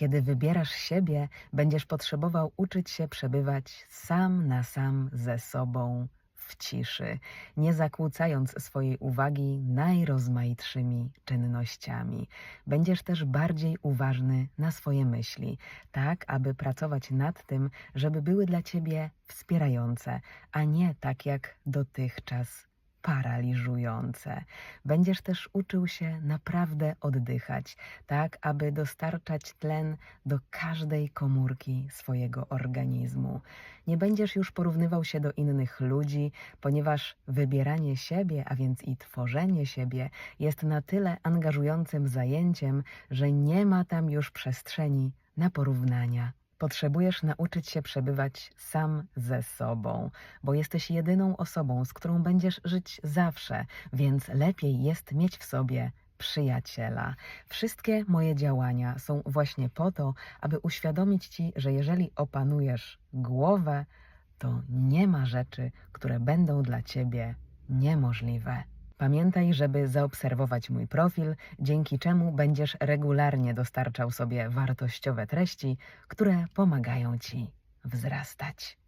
Kiedy wybierasz siebie, będziesz potrzebował uczyć się przebywać sam na sam ze sobą w ciszy, nie zakłócając swojej uwagi najrozmaitszymi czynnościami. Będziesz też bardziej uważny na swoje myśli, tak aby pracować nad tym, żeby były dla ciebie wspierające, a nie tak jak dotychczas paraliżujące. Będziesz też uczył się naprawdę oddychać, tak aby dostarczać tlen do każdej komórki swojego organizmu. Nie będziesz już porównywał się do innych ludzi, ponieważ wybieranie siebie, a więc i tworzenie siebie, jest na tyle angażującym zajęciem, że nie ma tam już przestrzeni na porównania. Potrzebujesz nauczyć się przebywać sam ze sobą, bo jesteś jedyną osobą, z którą będziesz żyć zawsze, więc lepiej jest mieć w sobie przyjaciela. Wszystkie moje działania są właśnie po to, aby uświadomić ci, że jeżeli opanujesz głowę, to nie ma rzeczy, które będą dla ciebie niemożliwe. Pamiętaj, żeby zaobserwować mój profil, dzięki czemu będziesz regularnie dostarczał sobie wartościowe treści, które pomagają ci wzrastać.